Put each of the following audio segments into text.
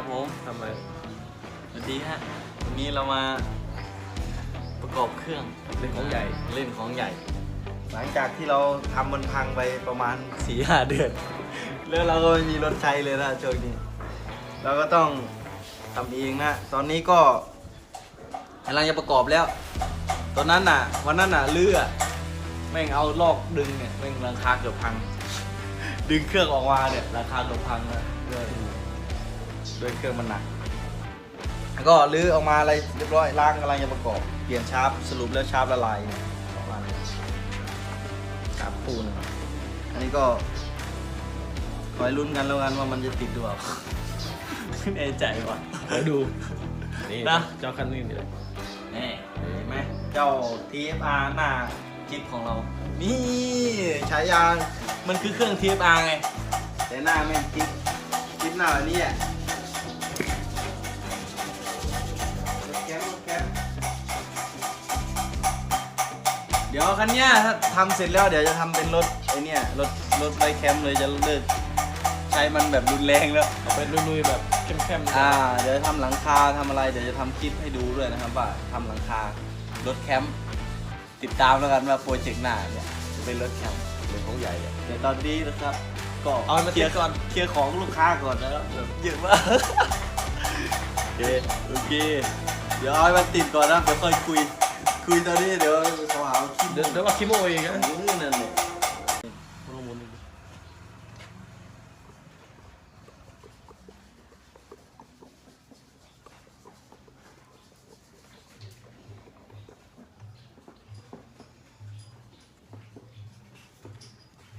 ครับผมทำไมสวัสดีฮะวันนี้เรามาประกอบเครื่องเล่นของใหญ่ เล่นของใหญ่ หลังจากที่เราทำมันพังไปประมาณสี่ห้าเดือน แล้วเราก็ไม่มีรถใช้เลยนะช่วงนี้ เราก็ต้องทำเองนะ ตอนนี้ก็กำลังจะประกอบแล้ว ตอนนั้นน่ะ วันนั้นน่ะเลือแม่งเอาลอกดึงเนี่ยแม่งราคาเกือบพัง ดึงเครื่องออกมาเนี่ยราคาเกือบพังนะด้วย ด้วยเครื่องมันหนักแล้วก็ลื้อออกมาอะไรเรียบร้อยล้างกำลังจะประกอบ เปลี่ยนชาร์ปสรุปแล้วชาร์ปละลายเนี่ยประมาณนี้ชาร์ปปูนอันนี้ก็คอยลุ้นกันแล้วกันว่ามันจะติดหรือเปล่าไม่แน่ใจว่ะเดี๋ยวดูนี่นะเจ้าคันนี้นี่เลยนี่เห็นไหมเจ้า TFR หน้าจิ๊บของเรา นี่ฉายามันคือเครื่อง TFR ไง แต่หน้าแม่งจิ๊บจิ๊บหน้าแบบนี้อะ เดี๋ยวคันเนี้ยถ้าทำเสร็จแล้วเดี๋ยวจะทำเป็นรถไอเนี้ยรถรถไบแคมป์เลยจะเลิกใช้มันแบบรุนแรงแล้ว เอาเป็นลุยๆแบบเข้มๆอ่า เดี๋ยวทำหลังคาทำอะไรเดี๋ยวจะทำคลิปให้ดูด้วยนะครับว่าทำหลังคารถแคมป์ติดตามแล้วกันว่าโปรเจกต์หน้าเนี่ยจะเป็นรถแคมป์เล่นของใหญ่อะเดี๋ยวตอนนี้นะครับก็เอามาเคลียร์ติดก่อนเคลียร์ของลูกค้าก่อนนะครับเยอะมากโอเคโอเค เดี๋ยวเอาให้มันติดก่อนนะเดี๋ยวค่อยคุย คุยตอนนี้เดี๋ยว เขาหาว่าคิดเดี๋ยวเดี๋ยวว่าคิโมอีกนะมือนั่นเลยลองหมุนดู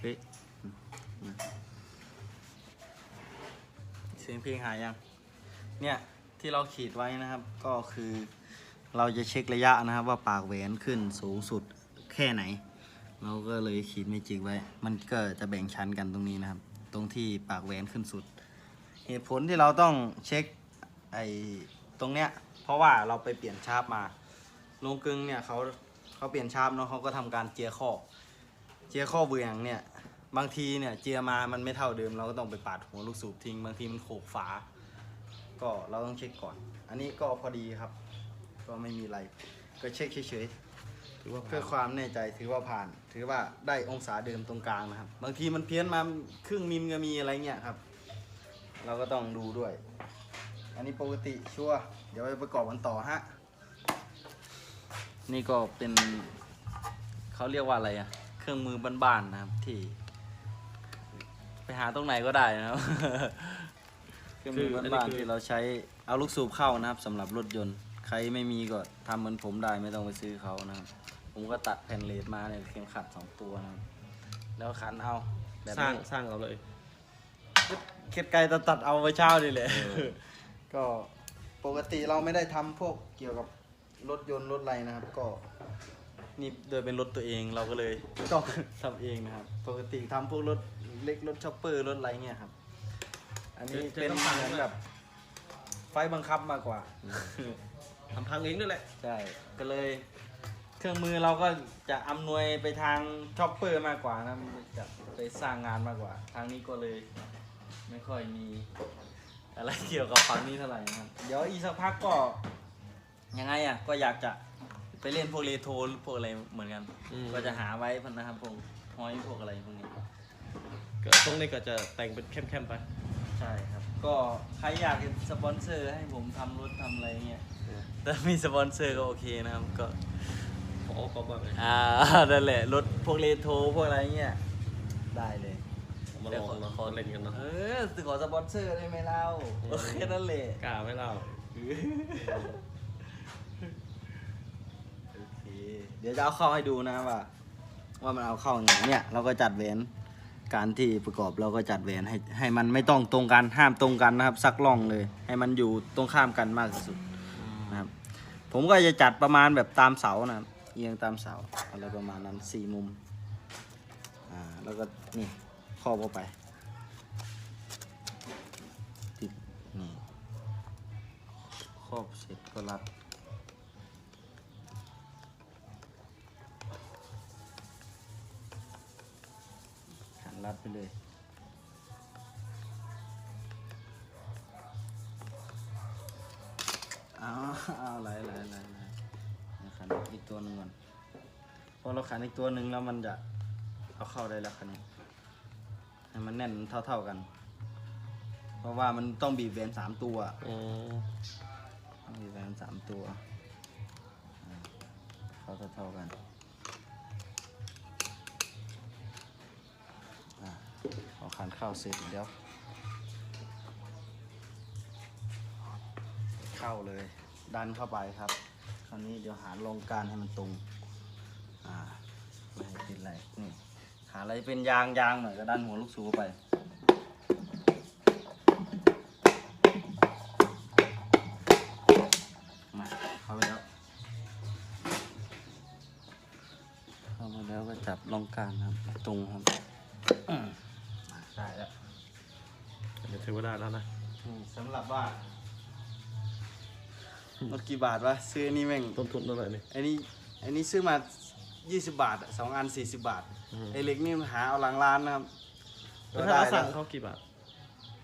เฮ้ยเสียงเพลงหายยัง เนี่ย ที่เราขีดไว้นะครับก็คือ เราจะเช็คระยะนะครับว่าปากแหวนขึ้นสูงสุดแค่ไหน เราก็เลยขีดเมจิกไว้ มันก็จะแบ่งชั้นกันตรงนี้นะครับ ตรงที่ปากแหวนขึ้นสุด เหตุผลที่เราต้องเช็คไอ้ตรงเนี้ยเพราะว่าเราไปเปลี่ยนชาร์ปมาลงกึงเนี่ยเขาเขาเปลี่ยนชาร์ปเนาะเขาก็ทำการเจียข้อ เจียข้อเบืองเนี่ยบางทีเนี่ยเจียมามันไม่เท่าเดิม เราก็ต้องไปปาดหัวลูกสูบทิ้งบางทีมันโขกฝา ก็เราต้องเช็คก่อน อันนี้ก็พอดีครับ ก็ไม่มีอะไรก็เช็คเฉยๆถือว่าเพื่อความแน่ใจถือว่าผ่าน ถือว่าได้องศาเดิมตรงกลางนะครับ บางทีมันเพี้ยนมาครึ่งมิลก็มีอะไรเงี้ยครับ เราก็ต้องดูด้วย อันนี้ปกติชัวร์เดี๋ยวไปประกอบกันต่อฮะนี่ก็เป็นเขาเรียกว่าอะไรอะเครื่องมือบ้านๆนะครับที่ ไปหาตรงไหนก็ได้นะครับเครื่องมือบ้านๆที่เราใช้เอาลูกสูบเข้านะครับสำหรับรถยนต์ ใครไม่มีก็ทำเหมือนผมได้ไม่ต้องไปซื้อเขานะครับผมก็ตัดแผ่นเลดมาเนี่ยเข็มขัดสองตัวนะครับแล้วขันเอาแบบสร้างนี้สร้างเอาเลยเคล็ดไกลตัดตัดเอาไว้เช้านี่แหละเออก็ปกติเราไม่ได้ทำพวกเกี่ยวกับรถยนต์รถอะไรนะครับ ก็ นี่โดยเป็นรถตัวเองเราก็เลยต้อง ทำเองนะครับ ปกติทำพวกรถเล็กรถช็อปเปอร์รถอะไรเงี้ยครับ อันนี้เป็นเหมือนแบบไฟบังคับมากกว่า ทำพังเองด้วยแหละ ใช่ ก็เลย เครื่องมือเราก็จะอำนวยไปทางช็อปเปอร์มากกว่านะมันจะไปสร้างงานมากกว่า ทางนี้ก็เลย ไม่ค่อยมี อะไรเกี่ยวกับฝั่งนี้เท่าไหร่นะครับ เดี๋ยวอีกสักพักก็ ยังไงอะ ก็อยากจะไปเล่นพวกเรโทรพวกอะไรเหมือนกัน อืม ก็จะหาไว้พันนะครับพวกห้อยพวกอะไรพวกนี้ ก็ตรงนี้ก็จะแต่งเป็นเข้มๆไป ใช่ครับ ก็ใครอยากเป็นสปอนเซอร์ให้ผมทำรถทำอะไรเงี้ยถ้ามีสปอนเซอร์ก็โอเคนะครับก็ ขอขอบคุณเลยอ่า นั่นแหละรถพวกเรโทรพวกอะไรเงี้ยได้เลย เอามาลองละครเล่นกันเนาะเออสื่อขอสปอนเซอร์ได้ไหมเล่าโอเคนั่นแหละกล้าไหมเราโอเคเดี๋ยวจะเอาเข้าให้ดูนะว่า ว่ามันเอาเข้าไงเนี่ย เราก็จัดแหวน การที่ประกอบเราก็จัดแหวนให้ให้มันไม่ต้องตรงกันห้ามตรงกันนะครับสักล่องเลย ให้มันอยู่ตรงข้ามกันมากที่สุดนะครับผมก็จะจัดประมาณแบบตามเสานะครับเอียงตามเสาอะไรประมาณนั้นสี่มุมอ่าแล้วก็นี่ครอบเข้าไปติดนี่ครอบเสร็จก็รัดัดไปเลย เอาเอาไหลไหลไหลไหลนะครับอีกตัวหนึ่งก่อนพอเราขันอีกตัวหนึ่งแล้วมันจะเอาเข้าได้แล้วคันนี้ให้มันแน่นเท่า ๆกัน เพราะว่ามันต้องบีบแวนสามตัวต้องบีบแวนสามตัว เข้าเท่าๆกัน อ่าพอขันข้าวเสร็จเดี๋ยว เข้าเลย ดันเข้าไปครับ คราวนี้เดี๋ยวหาลงการให้มันตรง อ่าไม่ให้ติดอะไรนี่หาอะไรเป็นยางยางหน่อยก็ดันหัวลูกสูบไปมาเข้าไปแล้วเข้ามาแล้วก็จับลงการครับตรงครับอืมมาได้แล้ว เดี๋ยว ถือว่าได้แล้วนะ อืมสำหรับว่าลดกี่บาทวะซื้ออันนี้แม่งต้นทุนเท่าไหร่นี่ไอ้นี่ไอ้นี่ซื้อมา 20 บาทอะสองอัน 40 บาทอืม ไอ้เหล็กนี่หาเอาหลังร้านนะครับแล้วถ้าสั่งเขากี่บาท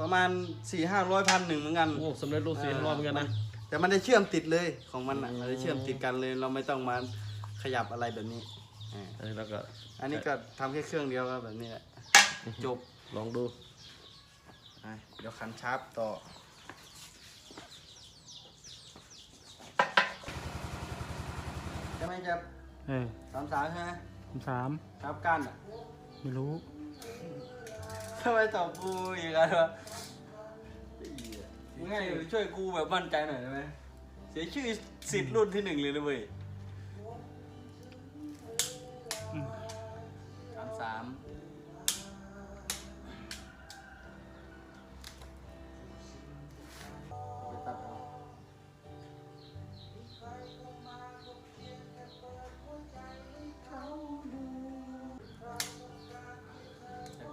ประมาณ 4 5 0 0พันหนึ่งเหมือนกัน โอ้สำเร็จรูปสีรอบเหมือนกันนะ แต่มันได้เชื่อมติดเลยของมันอะอืมมันได้เชื่อมติดกันเลย เราไม่ต้องมาขยับอะไรแบบนี้อ่าอันนี้แล้วก็อันนี้ก็ทำแค่เครื่องเดียวครับแบบนี้แหละจบ ลองดูอะ เดี๋ยวขันชาร์ปต่อ จะไม่จะเออสามสามใช่ไหมผมสามชาร์ปกันอะไม่รู้ทำไมตอบกูอย่างนั้นวะมึงให้ช่วยกูแบบมั่นใจหน่อยได้ไหมเสียชื่อสิทธิ์รุ่นที่หนึ่งเลยนะเว้ยสามสาม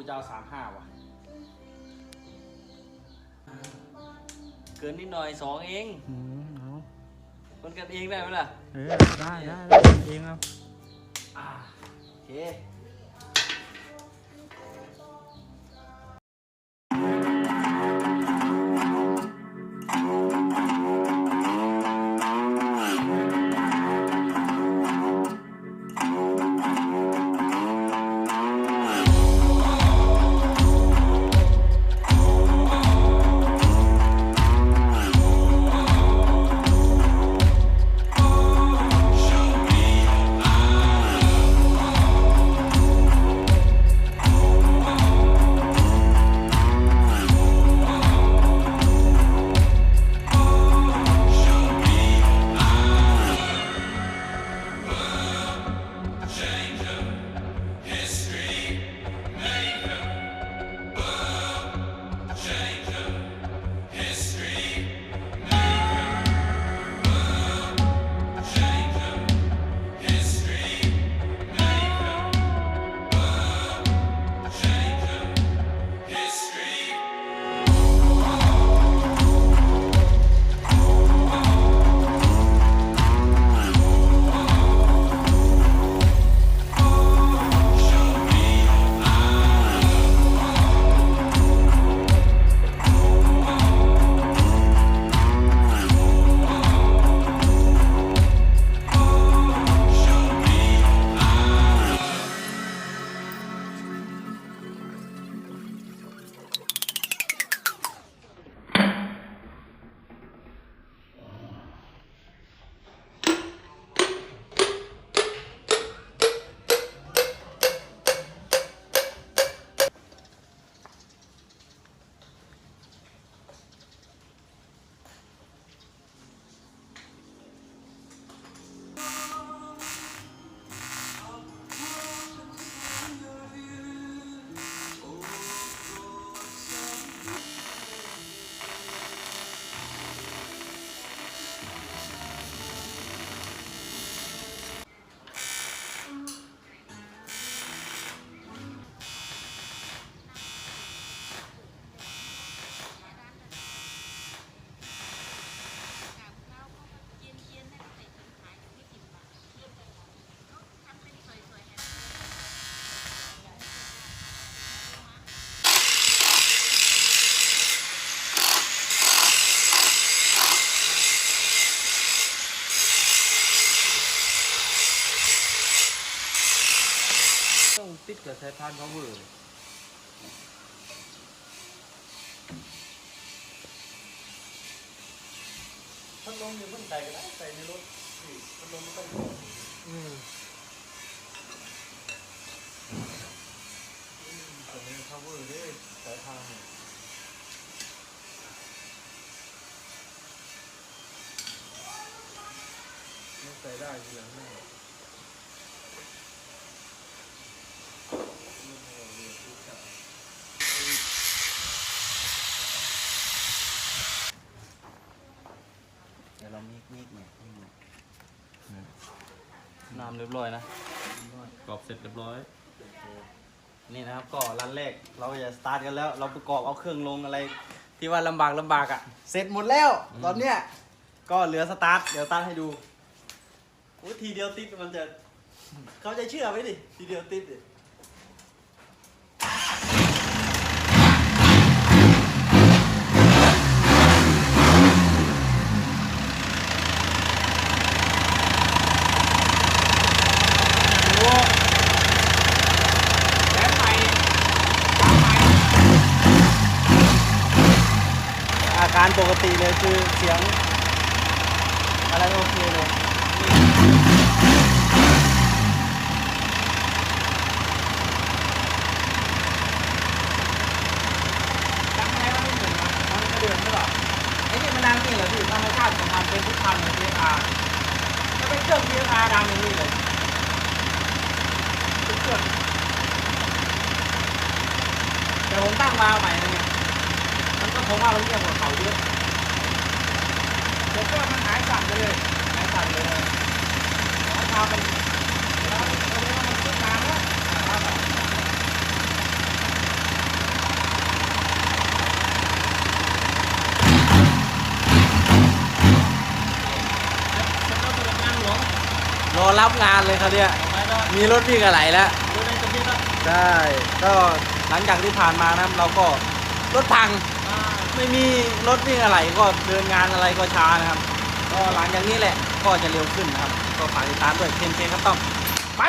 กูจะเอาสามห้าว่ะ เกินนิดหน่อยสองเอง อืมเอาคนกันเองได้ไหมล่ะ เออได้ได้ได้เองเอา อ่าโอเค ติดกับสายพานพาวเวอร์พัดลมอยู่เพิ่งใส่ก็ได้ใส่ในรถนี่พัดลมไม่ต้องกดอืมตรงนี้ power ด้วยสายพานเนี่ยไม่ใส่ได้ทีหลังแน่ เดี๋ยวเรามีกมีกเนี่ยนี่เนี่ยน้ำเรียบร้อยนะ กรอบเสร็จเรียบร้อย นี่นะครับก็รันแรกเราก็จะสตาร์ทกันแล้ว เราประกอบเอาเครื่องลงอะไร ที่ว่าลำบากลำบากอะ่ะ เสร็จหมดแล้ว ตอนเนี้ยก็เหลือสตาร์ทเดี๋ยวสตาร์ทให้ดูโอ้ยทีเดียวติดมันจะ เขาจะเชื่อไหมดิทีเดียวติดดิ อาการปกติ เลยคือเสียง อะไรโอเคเลยดังอะไรมันไม่เหมือนนะมันกระเดือนใช่ป่ะไอ้นี่มันดังนี่เหรอพี่ธรรมชาติของมันเป็นทุกพันของ PSR จะเป็นเครื่อง PSR ดังอย่างนี้เลยเป็นเครื่องแต่ผมตั้งมาใหม่นะเนี่ยมันก็ผมว่ามันเงียบกว่าเขาเยอะ เดี๋ยวเครื่องมันหายสั่นไปเลยหายสั่นเลยราคามันแล้วตอนนี้มันขึ้นนานแล้วนะครับรอรับงานเลยครับเนี่ย มีรถวิ่งอะไรแล้วใช่ก็หลังจากที่ผ่านมานะครับเราก็รถพัง ไม่มีรถวิ่งอะไรก็เดินงานอะไรก็ช้านะครับ ก็หลังจากนี้แหละก็จะเร็วขึ้นนะครับ ก็ฝากติดตามด้วยเพนเคครับต้องไป